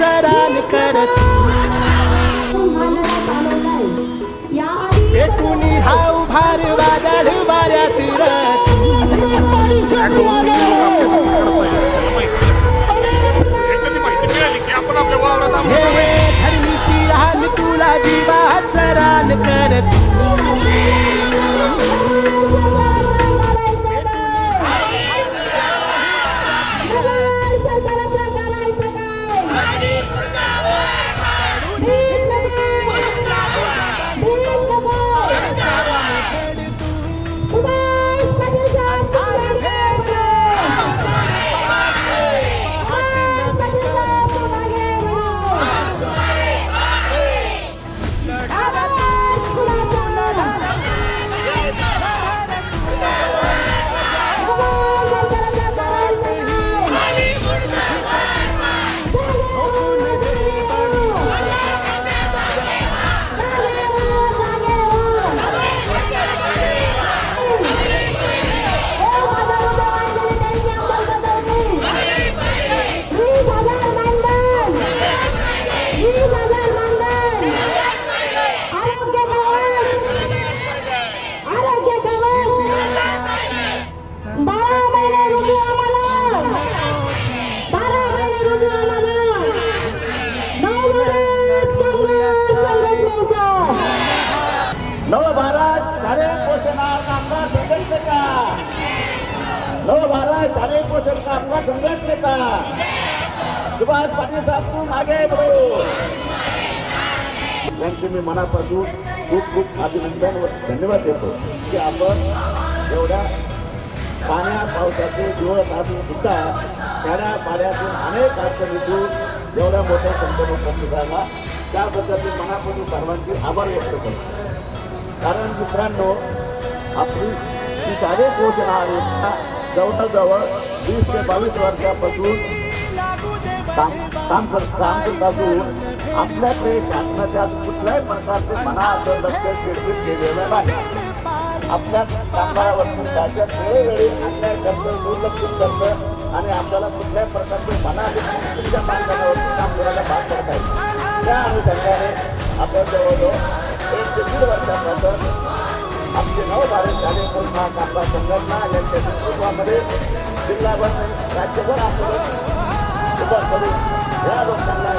जीवाचा रान करत हाव भार वादळ वाऱ्यात. मी मनापासून खूप खूप अभिनंदन व धन्यवाद देतो की आपण एवढ्या पाण्या पावसाचे दिवस असून सुद्धा खेड्या पाण्यातून अनेक अडचणीतून एवढ्या मोठ्या संख्येने उपस्थित झाला त्याबद्दल मी मनापासून सर्वांची आभार व्यक्त करतो. कारण मित्रांनो आपली ही साधे योजना आहे जवळजवळ वीस ते बावीस वर्षापासून काम काम काम करत असून आपल्याकडे शासनाच्या कुठल्याही प्रकारचे मनाचं लक्ष केंद्रित केलेलं नाही. आपल्या कामगारावरती शासन वेळोवेळी अन्याय करतं दुर्लक्षित करतं आणि आपल्याला कुठल्याही प्रकारचे मना तुमच्या कामगारावरती काम करायला भाग पडत आहे. त्या अनुषंगाने आपण जवळजवळ एक ते दीड वर्षापासून आमचे नव भारत झाले पुन्हा कामगार संघटना यांच्या नेतृत्वामध्ये जिल्हाभर राज्यभर आपण उभं करून या लोकांना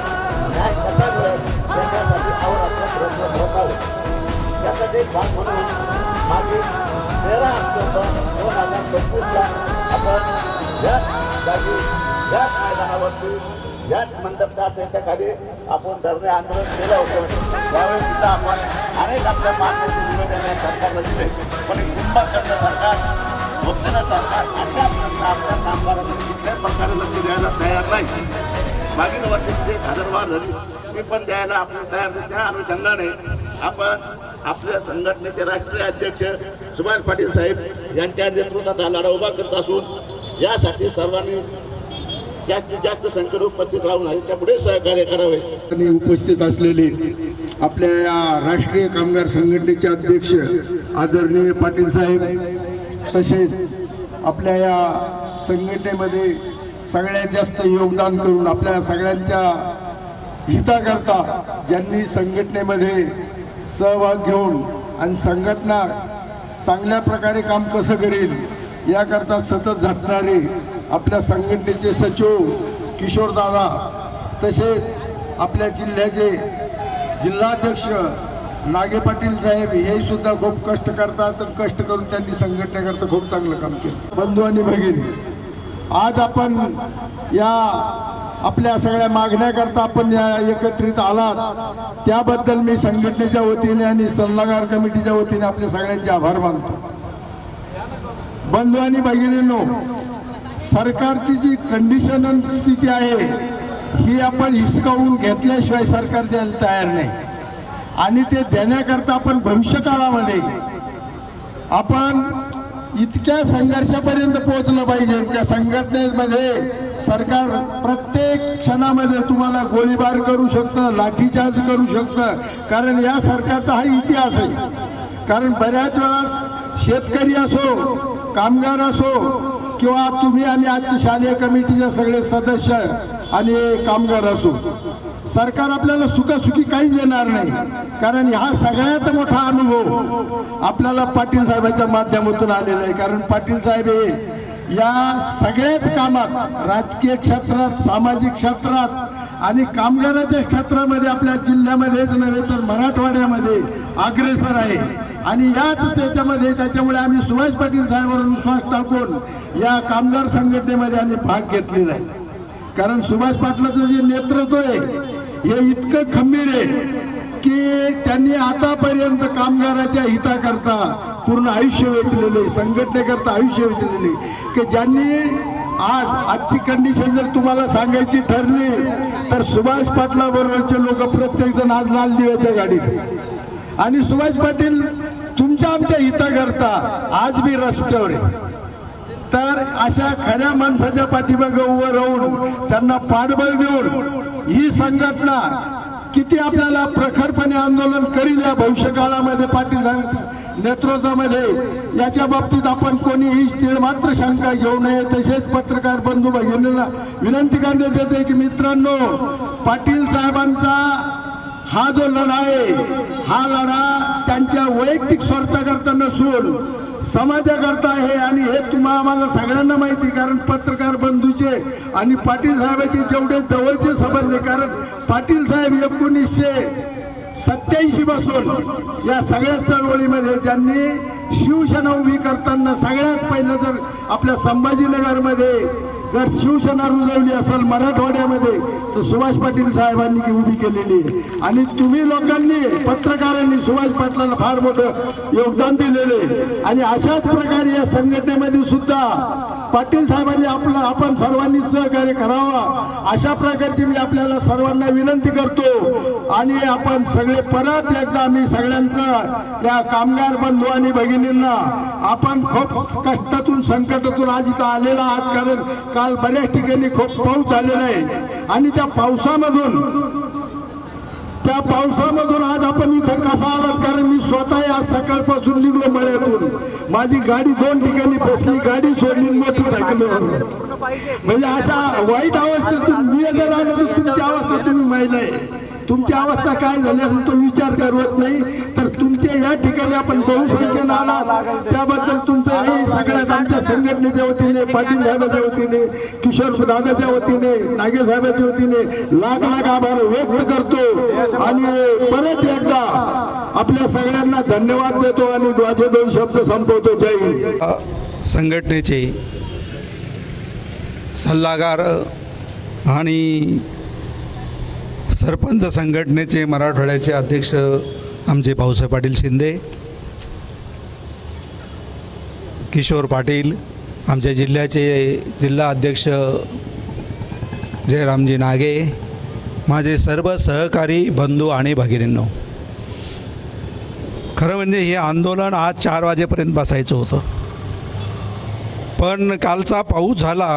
न्याय कसा प्रयत्न करत आहोत एक भाग म्हणून मागे तेरा ऑक्टोबर दोन हजार पंचवीसला आपण याच जागी याच मैदानावरती याच मंडपच्या खाली आपण धरणे आंदोलन केलं होतं सुद्धा आपण अनेक आपल्या मागण्याचे निवेदन सरकारला दिले पण हे सरकार मुक्तीनं सरकार आपल्या कामगारांना कुठल्याही प्रकारे लक्ष द्यायला तयार नाही. मागील वर्षी जे हजरवाढ झाली ती पण द्यायला आपण तयार त्या अनुषंगाने आपण आपल्या संघटनेचे राष्ट्रीय अध्यक्ष सुभाष पाटील साहेब यांच्या नेतृत्वात हा लढा उभा करत असून यासाठी सर्वांनी जास्तीत जास्त संख्येने उपस्थित राहून ह्याच्या पुढे सहकार्य करावे. आणि उपस्थित असलेले आपल्या या राष्ट्रीय कामगार संघटनेचे अध्यक्ष आदरणीय पाटील साहेब तसेच आपल्या या संघटनेमध्ये सगळ्यात जास्त योगदान करून आपल्या सगळ्यांच्या हिताकरता ज्यांनी संघटनेमध्ये सहभाग घेऊन आणि संघटना चांगल्या प्रकारे काम कसं करेल याकरता सतत झटणारे आपल्या संघटनेचे सचिव किशोरदादा तसेच आपल्या जिल्ह्याचे जिल्हाध्यक्ष नागे पाटील साहेब हे सुद्धा खूप कष्ट करतात कष्ट करून त्यांनी संघटनेकरता खूप चांगलं काम केलं. बंधू आणि भगिनी आज आपण या आपल्या सगळ्या मागण्याकरता आपण या एकत्रित आलात. त्याबद्दल मी संघटनेच्या वतीने आणि सल्लागार कमिटीच्या वतीने आपले सगळ्यांचे आभार मानतो. बंधू आणि भगिनींनो सरकारची जी कंडिशन स्थिती आहे ही आपण हिसकावून घेतल्याशिवाय सरकार द्यायला तयार नाही. आणि ते देण्याकरता आपण भविष्यकाळामध्ये आपण इतक्या संघर्षापर्यंत पोहोचलं पाहिजे. त्या संघटनेमध्ये सरकार प्रत्येक क्षणामध्ये तुम्हाला गोळीबार करू शकतं लाठीचार्ज करू शकतं. कारण या सरकारचा हा इतिहास आहे. कारण बऱ्याच वेळा शेतकरी असो कामगार असो किंवा तुम्ही आणि आजचे शालेय कमिटीचे सगळे सदस्य आणि कामगार असो सरकार आपल्याला सुखासुखी काहीच देणार नाही. कारण हा सगळ्यात मोठा अनुभव आपल्याला पाटील साहेबांच्या माध्यमातून आलेला आहे. कारण पाटील साहेब हे या सगळ्याच कामात राजकीय क्षेत्रात सामाजिक क्षेत्रात आणि कामगाराच्या क्षेत्रामध्ये आपल्या जिल्ह्यामध्येच नव्हे तर मराठवाड्यामध्ये अग्रेसर आहे. आणि याच त्याच्यामध्ये त्याच्यामुळे आम्ही सुभाष पाटील साहेबांवर विश्वास टाकून या कामगार संघटनेमध्ये आम्ही भाग घेतलेला आहे. कारण सुभाष पाटलाचं जे नेतृत्व आहे हे इतकं खंबीर आहे की त्यांनी आतापर्यंत कामगाराच्या हिताकरता पूर्ण आयुष्य वेचलेले संघटनेकरता आयुष्य वेचलेले की ज्यांनी आज आजची कंडिशन जर तुम्हाला सांगायची ठरली तर सुभाष पाटला बरोबरचे लोक प्रत्येकजण आज लाल दिव्याच्या गाडीत आणि सुभाष पाटील तुमच्या आमच्या हिताकरता आज मी रस्त्यावर आहे. तर अशा खऱ्या माणसाच्या पाठीमागे उभं राहून त्यांना पाठबळ देऊन ही संघटना किती आपल्याला प्रखरपणे आंदोलन करील या भविष्य काळामध्ये पाटील नेतृत्वामध्ये याच्या बाबतीत आपण कोणीही तीळ मात्र शंका घेऊ नये. तसेच पत्रकार बंधू भगिनींना विनंती करण्यात येते की मित्रांनो पाटील साहेबांचा हा जो लढा आहे हा लढा त्यांच्या वैयक्तिक स्वार्थाकरता नसून समाजाकरता आहे आणि हे तुम्हा आम्हाला सगळ्यांना माहिती आहे, कारण पत्रकार बंधूचे आणि पाटील साहेबांचे जेवढे जवळचे संबंध आहे कारण पाटील साहेब एकोणीसशे सत्याऐंशी पासून या सगळ्या चळवळीमध्ये ज्यांनी शिवसेना उभी करताना सगळ्यात पहिलं जर आपल्या संभाजीनगरमध्ये जर शिवसेना रुजवली असेल मराठवाड्यामध्ये तर सुभाष पाटील साहेबांनी ती उभी केलेली आहे. आणि तुम्ही लोकांनी पत्रकारांनी सुभाष पाटलांना फार मोठं योगदान दिलेले आणि अशाच प्रकारे या संघटनेमध्ये सुद्धा पाटील साहेबांनी आपलं आपण सर्वांनी सहकार्य करावा. अशा प्रकारची मी आपल्याला सर्वांना विनंती करतो. आणि आपण सगळे परत एकदा मी सगळ्यांचा या कामगार बंधू आणि भगिनींना आपण खूप कष्टातून संकटातून आज इथं आलेला आहात. कारण काल बऱ्याच ठिकाणी खूप पाऊस झालेला आहे. आणि त्या पावसामधून त्या पावसामधून आज आपण इथं कसा आलात? कारण मी स्वतः आज सकाळपासून निघलो मळ्यातून. माझी गाडी दोन ठिकाणी बसली गाडी सोडली मोटरसायकलवर म्हणजे अशा वाईट अवस्थेतून मी जर आलो तर तुमची अवस्था तुम्ही महिला आहे. तुमची अवस्था काय झाली असेल तो विचार करवत नाही. तर तुमच्या या ठिकाणी आपण बहुसंख्येनं आला त्याबद्दल तुमचं हे सगळ्यात आमच्या संघटनेच्या वतीने पाटील साहेबाच्या वतीने किशोर दादाच्या वतीने नागे साहेबाच्या वतीने लाख लाख आभार व्यक्त करतो. आणि परत एकदा आपल्या सगळ्यांना धन्यवाद देतो आणि माझे दोन शब्द संपवतो. जय हिंद. संघटनेचे सल्लागार आणि सरपंच संघटनेचे मराठवाड्याचे अध्यक्ष आमचे भाऊसाहेब पाटील शिंदे किशोर पाटील आमच्या जिल्ह्याचे जिल्हा अध्यक्ष जयरामजी नागे माझे सर्व सहकारी बंधू आणि भगिनींनो खरं म्हणजे हे आंदोलन आज चार वाजेपर्यंत बसायचं होतं. पण कालचा पाऊस झाला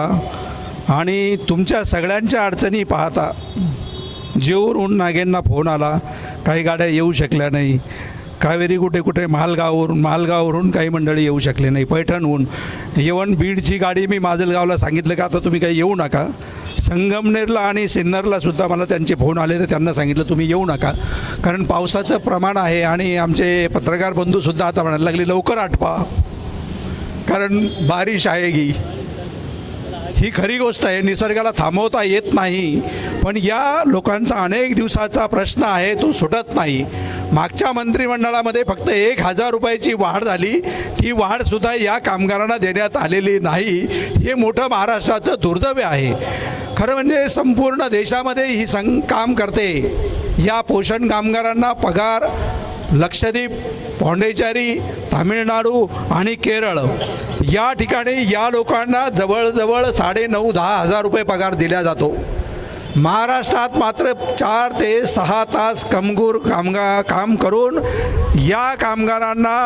आणि तुमच्या सगळ्यांच्या अडचणी पाहता जेऊरहून नागेंना फोन आला. काही गाड्या येऊ शकल्या नाही. कावेरी कुठे कुठे मालगाववरून मालगाववरून काही मंडळी येऊ शकले नाही. पैठणहून. येवन बीडची गाडी मी माजलगावला सांगितलं का आता तुम्ही काही येऊ नका. संगमनेरला आणि सिन्नरला सुद्धा मला त्यांचे फोन आले तर त्यांना सांगितलं तुम्ही येऊ नका. कारण पावसाचं प्रमाण आहे आणि आमचे पत्रकार बंधूसुद्धा आता म्हणायला लागले लवकर आठवा कारण बारिश आहे की ही खरी गोष्ट आहे. निसर्गाला थांबवता येत नाही. पण या लोकांचा अनेक दिवसाचा प्रश्न आहे तो सुटत नाही. मागच्या मंत्रिमंडळामध्ये फक्त एक हजार रुपयाची वाढ झाली. ती वाढसुद्धा या कामगारांना देण्यात आलेली नाही. हे मोठं महाराष्ट्राचं दुर्दैव आहे. खरं म्हणजे संपूर्ण देशामध्ये ही सं काम करते. या पोषण कामगारांना पगार लक्षद्वीप पॉंडेचेरी तामिळनाडू आणि केरळ. या ठिकाणी या लोकांना जवळजवळ साडे नऊ दहा हजार रुपये पगार दिला जातो. महाराष्ट्रात मात्र चार ते सहा तास कमगूर कामगा काम करून या कामगारांना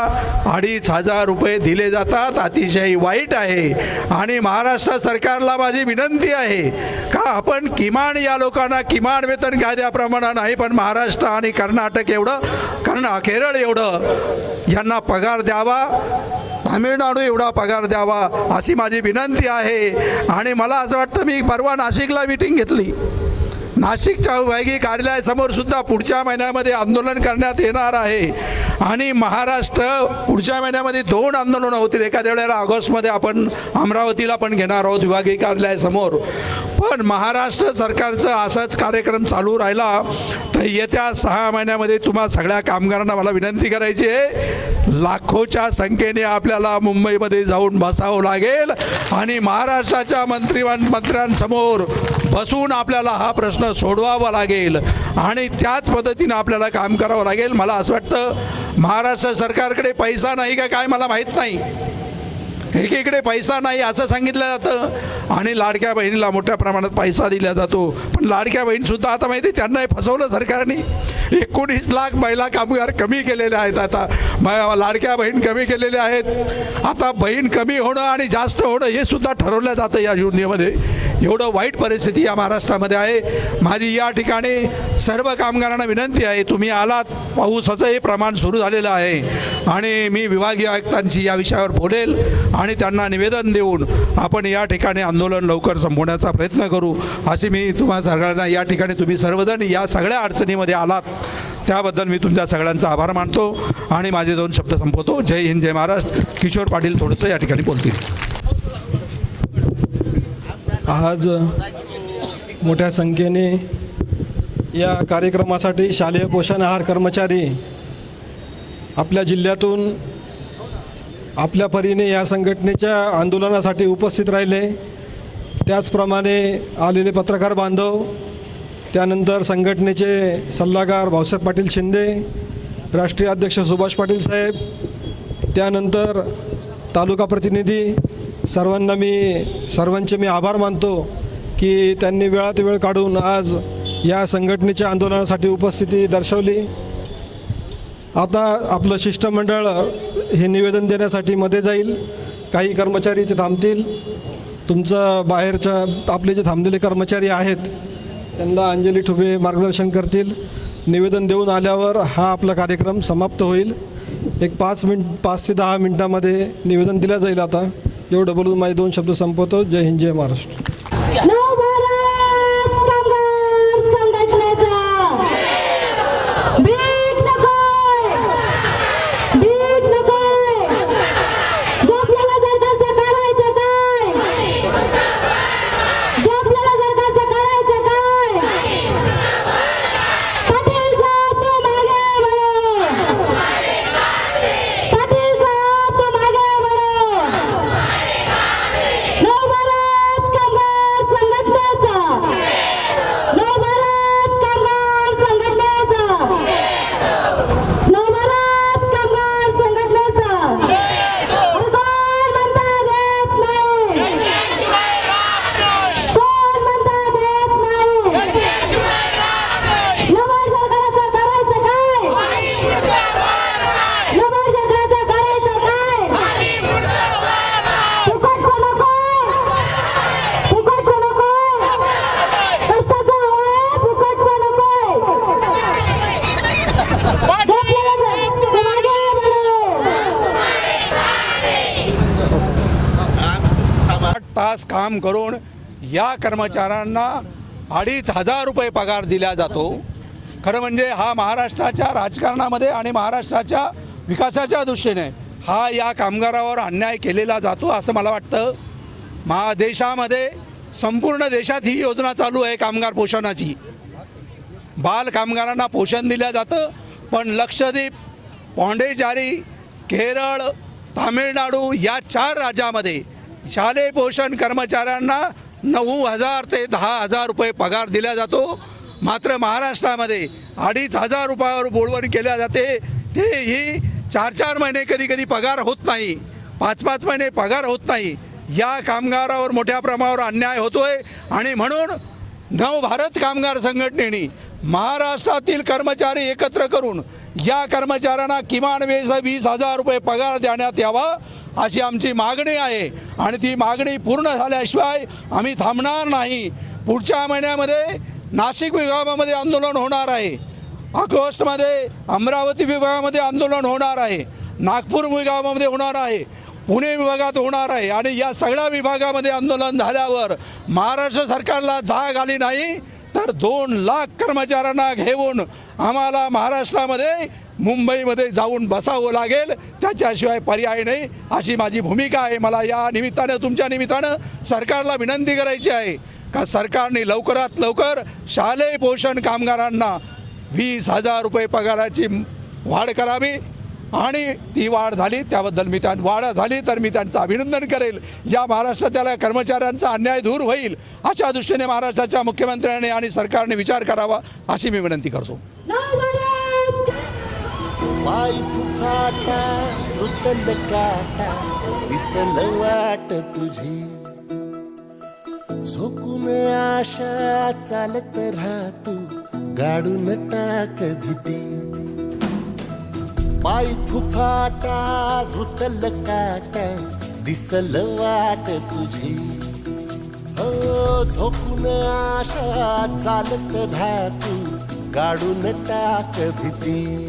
अडीच हजार रुपये दिले जातात. अतिशय वाईट आहे. आणि महाराष्ट्र सरकारला माझी विनंती आहे का आपण किमान या लोकांना किमान वेतन कायद्याप्रमाणे नाही पण महाराष्ट्र आणि कर्नाटक एवढं कर्ण केरळ एवढं यांना पगार द्यावा. तामिळनाडू एवढा पगार द्यावा अशी माझी विनंती आहे. आणि मला असं वाटतं मी परवा नाशिकला मिटिंग घेतली. नाशिकच्या विभागीय कार्यालयासमोर सुद्धा पुढच्या महिन्यामध्ये आंदोलन करण्यात येणार आहे. आणि महाराष्ट्र पुढच्या महिन्यामध्ये दोन आंदोलनं होतील. एखाद्या वेळेला ऑगस्टमध्ये आपण अमरावतीला पण घेणार आहोत विभागीय कार्यालयासमोर पण महाराष्ट्र सरकारचं असाच कार्यक्रम चालू राहिला तर येत्या सहा महिन्यामध्ये तुम्हा सगळ्या कामगारांना मला विनंती करायची आहे लाखोच्या संख्येने आपल्याला मुंबईमध्ये जाऊन बसावं लागेल. आणि महाराष्ट्राच्या मंत्री मंत्र्यांसमोर बसून आपल्याला हा प्रश्न सोडवावा लागेल आणि त्याच पद्धतीनं आपल्याला काम करावं लागेल. मला असं वाटतं महाराष्ट्र सरकारकडे पैसा नाही का काय मला माहीत नाही. एकीकडे पैसा नाही असं सांगितलं जातं आणि लाडक्या बहिणीला मोठ्या प्रमाणात पैसा दिला जातो. पण लाडक्या बहीणसुद्धा आता माहिती आहे, फसवलं सरकारने. एकोणीस लाख महिला कामगार कमी केलेले आहेत आता. म- लाडक्या बहीण कमी केलेल्या आहेत. आता बहीण कमी होणं आणि जास्त होणं हे सुद्धा ठरवलं जातं या योजनेमध्ये. एवढं वाईट परिस्थिती या महाराष्ट्रामध्ये आहे. माझी या ठिकाणी सर्व कामगारांना विनंती आहे तुम्ही आलात पाऊसाचं हे प्रमाण सुरू झालेलं आहे. आणि मी विभागीय आयुक्तांशी या विषयावर बोलेल आणि त्यांना निवेदन देऊन आपण या ठिकाणी आंदोलन लवकर संपवण्याचा प्रयत्न करू अशी मी तुम्हा सगळ्यांना या ठिकाणी तुम्ही सर्वजण या सगळ्या अडचणीमध्ये आलात त्याबद्दल मी तुमच्या सगळ्यांचा आभार मानतो. आणि माझे दोन शब्द संपवतो. जय हिंद जय महाराष्ट्र. किशोर पाटील थोडंसं या ठिकाणी बोलतील. आज मोठ्या संख्येने या कार्यक्रमासाठी शालेय पोषण आहार कर्मचारी आपल्या जिल्ह्यातून आपल्या परीने या संघटनेच्या आंदोलनासाठी उपस्थित राहिले. त्याचप्रमाणे आलेले पत्रकार बांधव त्यानंतर संघटनेचे सल्लागार भाऊसाहेब पाटील शिंदे राष्ट्रीय अध्यक्ष सुभाष पाटील साहेब त्यानंतर तालुका प्रतिनिधी सर्वांना मी सर्वांचे मी आभार मानतो की त्यांनी वेळात वेळ काढून आज या संघटनेच्या आंदोलनासाठी उपस्थिती दर्शवली. आता आपलं शिष्टमंडळ हे निवेदन देण्यासाठी मध्ये जाईल. काही कर्मचारी इथे थांबतील. तुमचं बाहेरच्या आपले जे थांबलेले कर्मचारी आहेत त्यांना अंजली ठुबे मार्गदर्शन करतील. निवेदन देऊन आल्यावर हा आपला कार्यक्रम समाप्त होईल. एक पाच मिनिट पाच ते दहा मिनटामध्ये निवेदन दिलं जाईल आता. एवढं बोलून माझे दोन शब्द संपवतो. जय हिंद जय महाराष्ट्र नवभारत कामगार संघटनेचा भीक नकोय भीक नकोय झोपलेल्या सरकारचं करायचं काय झोपलेल्या सरकारचं करायचं काय पाटील साहेब तू मागे वळो पाटील साहेब तू मागे वळो नवभारत कामगार संघटनेचा नवभारत कामगार संघटनेचा नवभारत कामगार संघटनेचा कोण म्हणता देत नाही कोण म्हणता देत नाही नवं सरकारचं करायचं काय नवं सरकारचं करायचं काय फुकटचं नकोय फुकटचं नकोय कष्टाचं हवंय फुकटचं नकोय झोपलेलं तू मागे वळो. आठ तास काम करून या कर्मचाऱ्यांना अडीच हजार रुपये पगार दिला जातो. खरं म्हणजे हा महाराष्ट्राच्या राजकारणामध्ये आणि महाराष्ट्राच्या विकासाच्या दृष्टीने हा या कामगारावर अन्याय केलेला जातो असं मला वाटतं. महादेशामध्ये संपूर्ण देशात ही योजना चालू आहे कामगार पोषणाची. बाल कामगारांना पोषण दिलं जातं पण लक्षद्वीप पॉंडेचारी केरळ तामिळनाडू या चार राज्यामध्ये शालेय पोषण कर्मचाऱ्यांना नऊ हजार ते दहा हजार रुपये पगार दिला जातो. मात्र महाराष्ट्रामध्ये अडीच हजार रुपयावर बोलवणी केल्या जाते. तेही चार चार महिने कधी कधी पगार होत नाही. पाच पाच महिने पगार होत नाही. या कामगारावर मोठ्या प्रमाणावर अन्याय होतोय. आणि म्हणून नव भारत कामगार संघटनेने महाराष्ट्रातील कर्मचारी एकत्र करून या कर्मचाऱ्यांना किमान वेस वीस हजार रुपये पगार देण्यात यावा. अशी आमची मागणी आहे. आणि ती मागणी पूर्ण झाल्याशिवाय आम्ही थांबणार नाही. पुढच्या महिन्यामध्ये नाशिक विभागामध्ये आंदोलन होणार आहे. ऑगस्टमध्ये अमरावती विभागामध्ये आंदोलन होणार आहे. नागपूर विभागामध्ये होणार आहे. पुणे विभागात होणार आहे. आणि या सगळ्या विभागामध्ये आंदोलन झाल्यावर महाराष्ट्र सरकारला जाग आली नाही तर दोन लाख कर्मचाऱ्यांना घेऊन आम्हाला महाराष्ट्रामध्ये मुंबईमध्ये जाऊन बसावं लागेल. त्याच्याशिवाय पर्याय नाही. अशी माझी भूमिका आहे. मला या निमित्तानं तुमच्या निमित्तानं सरकारला विनंती करायची आहे. का सरकारने लवकरात लवकर शालेय पोषण कामगारांना वीस हजार रुपये पगाराची वाढ करावी. आणि ती वाढ झाली त्याबद्दल मी त्या वाढ झाली तर मी त्यांचं अभिनंदन करेल. या महाराष्ट्रातल्या कर्मचाऱ्यांचा अन्याय दूर होईल अशा दृष्टीने महाराष्ट्राच्या मुख्यमंत्र्यांनी आणि सरकारने विचार करावा अशी मी विनंती करतो. पाय फुफाटा रुतल काटा दिसल वाट तुझी. झोकून आशा चालत राहतू गाडून टाक भीती. पाय फुफाटा रुतल काटा दिसल वाट तुझी. हो झोपून आशा चालत राहतू गाडून टाक भीती.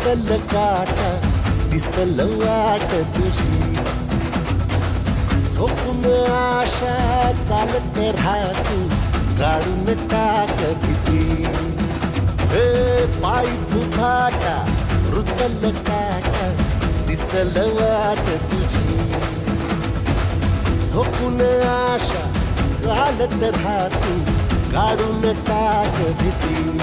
रुतल काटा दिसल वाट तुझी. झोपून आशा चालत राहत गाडून टाक किती. हे पाय फुफाटा रुतल काटा दिसल वाट तुझी. झोपून आशा चालत राहत गाडून टाक भीती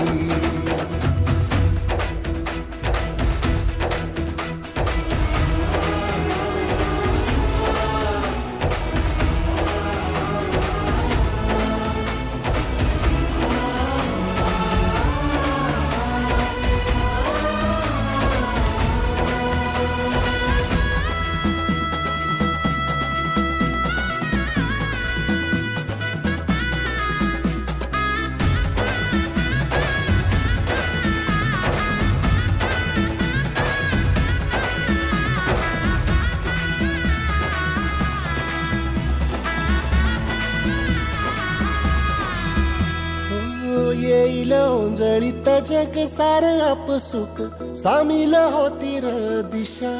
जग सार आपसुक सामील होती र दिशा।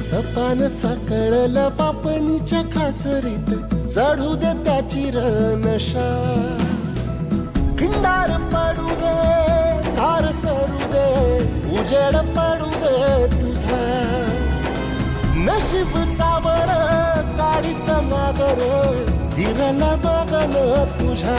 सपान साकळला पापणीच्या खाचरीत चढू दे त्याची र नशा। खिंडार पडू दे धार सरू दे उजेड पडू दे तुझा। नशीब चावर काढीत मागर दिरला बघन तुझ्या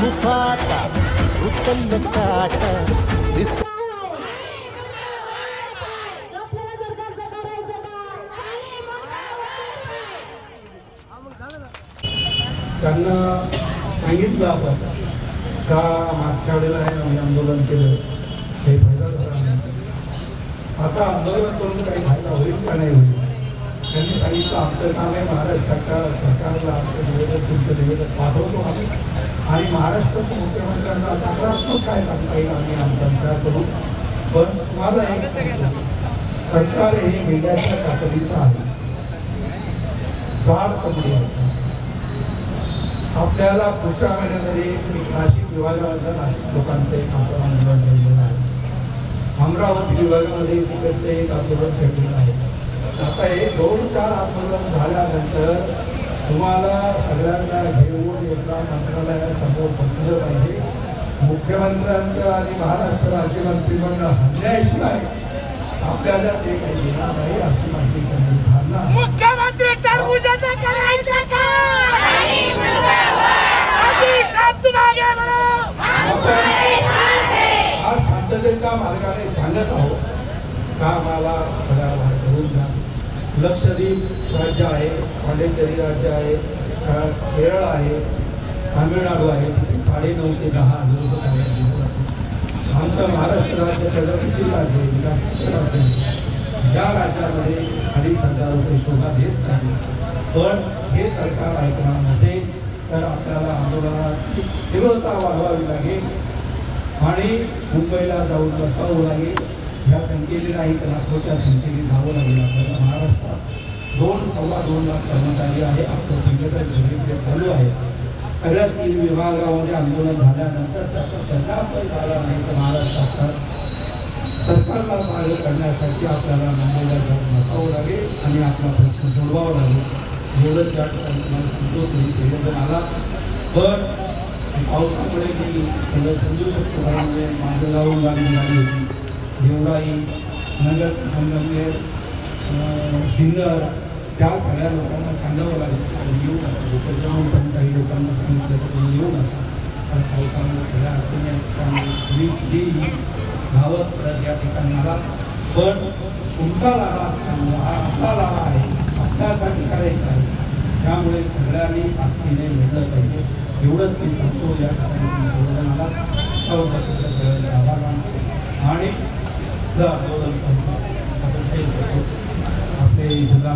वाय फुफाटा रुतल दिस त्यांना सांगितलं आपण का मागच्या वेळेला हे आम्ही आंदोलन केलं हे फायदा झाला आता आंदोलन करून काही फायदा होईल का नाही होईल? त्यांनी सांगितलं आमचं काम आहे महाराज सरकार सरकारला आमचं निवेदन तुमचं निवेदन पाठवतो आम्ही. आणि महाराष्ट्राच्या मुख्यमंत्र्यांना सकारात्मक काय सांगता येईल आम्ही आमचा विचार करू पण तुम्हाला एक सरकार हे मीडियाच्या ताकदीचं आहे. स्वार्थ मीडियाचं आपल्याला पुढच्या महिन्यामध्ये मी नाशिक विभागामधल्या नाशिक लोकांचं एक आंदोलन ठेवलेलं आहे. अमरावती विभागामध्ये तिकडचं एक आंदोलन ठेवलेलं आहे. आता हे दोन चार आंदोलन झाल्यानंतर तुम्हाला सगळ्यांना घेऊन एका मंत्रालयासमोर बसलं पाहिजे. मुख्यमंत्र्यांचं आणि महाराष्ट्र राज्य मंत्रिमंडळ हल्ल्याशिवाय आपल्याला ते काही देणार नाही अशी माहिती त्यांनी धारणा मुख्यमंत्री टरबुजाचा करायचा का? आज शांततेच्या मार्गाने सांगत आहोत. का द्या. लक्षद्वीप राज्य आहे पांडेचरी राज्य आहे केरळ आहे तामिळनाडू आहे तिथे साडेनऊ ते दहा हजार रुपये आमचं महाराष्ट्र राज्य प्रगतीशील राज्य विकासशील राज्य आहे. या राज्यामध्ये अडीच हजार रुपये शोभा देत नाही. पण हे सरकार ऐकणार नसेल तर आपल्याला आंदोलनाची तीव्रता वाढवावी लागेल आणि मुंबईला जाऊन बसावं लागेल. या संख्येने नाही तर लाखोच्या संख्येने जावं लागेल. आपल्याला महाराष्ट्रात दोन सव्वा दोन लाख कर्मचारी आहे आपलं संघटन सगळीकडे चालू आहे सगळ्या तीन विभागामध्ये आंदोलन झाल्यानंतर त्याचा परिणाम पण झाला नाही तर महाराष्ट्रात सरकारला मार्ग करण्यासाठी आपल्याला मुंबईला जाऊन बसावं लागेल आणि आपला प्रश्न सोडवावा लागेल. एवढंच या ठिकाणी तुम्हाला तुम्ही संयोजन आला पण पावसामुळे मी समजू शकतो. कारण म्हणजे माझं जाऊन लागली. होती देवराई नगर संगमनेर सिन्नर त्या सगळ्या लोकांना सांगावं लागेल. आणि येऊ नका. लोकं जाऊन पण काही लोकांना सांगितलं की तुम्ही येऊ नका. कारण पावसामुळे सगळ्या अडचणी आहेत. त्यामुळे देईल धावत परत या ठिकाणी आला. पण तुमचा लाभा असल्यामुळे हा आपला लाभा आहे. आपल्यासाठी करायचा आहे. त्यामुळे सगळ्यांनी ताकदीने मिळलं पाहिजे. एवढंच मी सांगतो. या ठिकाणी आला सर्वजण आणि आंदोलन आपले जिल्हा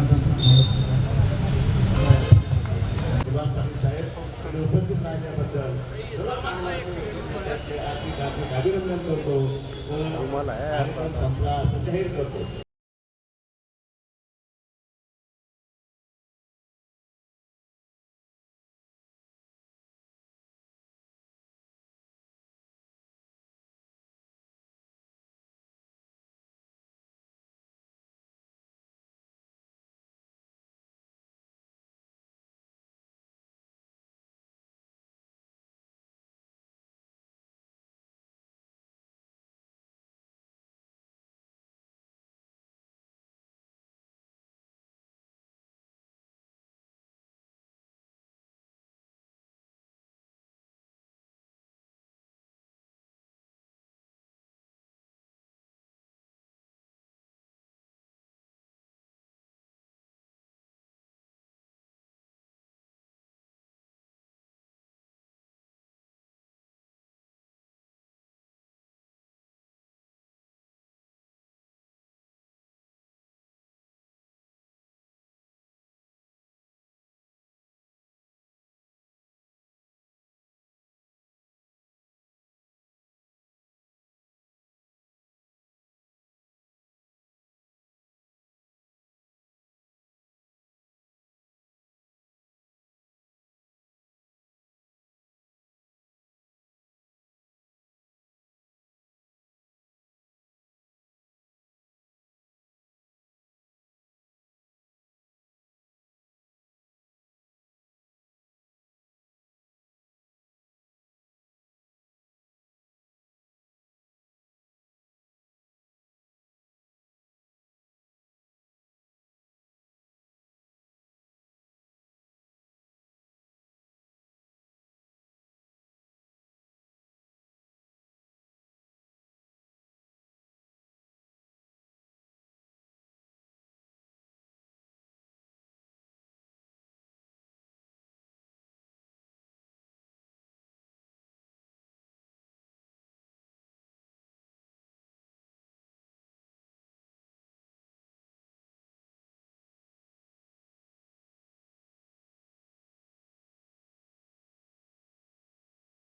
उपस्थित राहण्याबद्दल अभिनंदन करतो संपला असं जाहीर करतो.